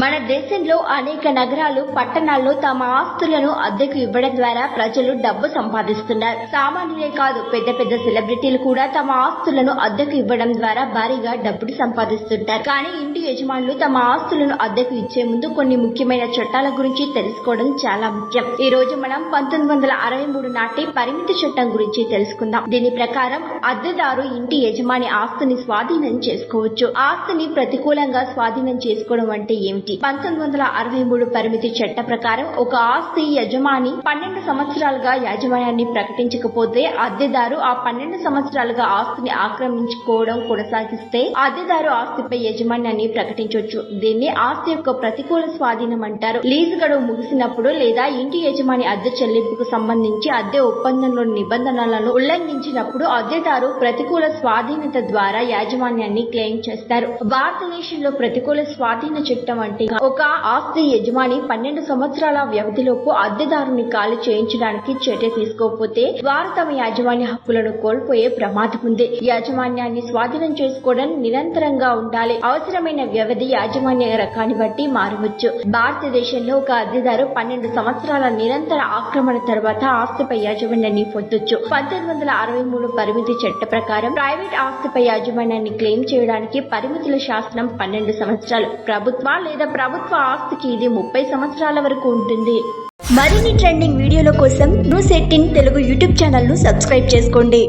మన దేశంలో అనేక నగరాలు పట్టణాల్లో తమ ఆస్తులను అద్దెకు ఇవ్వడం ద్వారా ప్రజలు డబ్బు సంపాదిస్తున్నారు. సామాన్యులే కాదు పెద్ద పెద్ద సెలబ్రిటీలు కూడా తమ ఆస్తులను అద్దెకు ఇవ్వడం ద్వారా భారీగా డబ్బులు సంపాదిస్తుంటారు. కానీ ఇంటి యజమానులు తమ ఆస్తులను అద్దెకు ఇచ్చే ముందు కొన్ని ముఖ్యమైన చట్టాల గురించి తెలుసుకోవడం చాలా ముఖ్యం. ఈ రోజు మనం పంతొమ్మిది వందల అరవై మూడు నాటి పరిమితి చట్టం గురించి తెలుసుకుందాం. దీని ప్రకారం అద్దెదారు ఇంటి యజమాని ఆస్తిని స్వాధీనం చేసుకోవచ్చు. ఆస్తిని ప్రతికూలంగా స్వాధీనం చేసుకోవడం అంటే ఏమిటి? పంతొమ్మిది వందల అరవై మూడు పరిమితి చట్ట ప్రకారం ఒక ఆస్తి యజమాని పన్నెండు సంవత్సరాలుగా యాజమాన్యాన్ని ప్రకటించకపోతే అద్దెదారు ఆ పన్నెండు సంవత్సరాలుగా ఆస్తిని ఆక్రమించుకోవడం కొనసాగిస్తే అద్దెదారు ఆస్తిపై యజమాన్యాన్ని ప్రకటించవచ్చు దీన్ని ఆస్తి యొక్క ప్రతికూల స్వాధీనం అంటారు. లీజు గడువు ముగిసినప్పుడు లేదా ఇంటి యజమాని అద్దె చెల్లింపుకు సంబంధించి అద్దె ఒప్పందంలోని నిబంధనలను ఉల్లంఘించినప్పుడు అద్దెదారు ప్రతికూల స్వాధీనత ద్వారా యాజమాన్యాన్ని క్లెయిమ్ చేస్తారు. భారతదేశంలో ప్రతికూల స్వాధీన చట్టం అంటే ఒక ఆస్తి యజమాని పన్నెండు సంవత్సరాల వ్యవధిలోపు అద్దెదారుని ఖాళీ చేయించడానికి చర్య తీసుకోకపోతే వారు తమ యాజమాన్య హక్కులను కోల్పోయే ప్రమాదం ఉంది. యాజమాన్యాన్ని స్వాధీనం చేసుకోవడం నిరంతరంగా ఉండాలి. అవసరమైన వ్యవధి యాజమాన్య రకాన్ని బట్టి మారవచ్చు. భారతదేశంలో ఒక అద్దెదారు పన్నెండు సంవత్సరాల నిరంతర ఆక్రమణ తర్వాత ఆస్తిపై యాజమాన్యాన్ని పొందొచ్చు. పంతొమ్మిది వందల అరవై మూడు పరిమితి చట్ట ప్రకారం ప్రైవేట్ ఆస్తిపై యాజమాన్యాన్ని క్లెయిమ్ చేయడానికి పరిమితుల శాసనం పన్నెండు సంవత్సరాలు. ప్రభుత్వ లేదా ప్రభుత్వ ఆస్తికి ఇది ముప్పై సంవత్సరాల వరకు ఉంటుంది. మరిన్ని ట్రెండింగ్ వీడియోల కోసం న్యూస్ ఎయిటీన్ తెలుగు యూట్యూబ్ ఛానల్ను సబ్స్క్రైబ్ చేసుకోండి.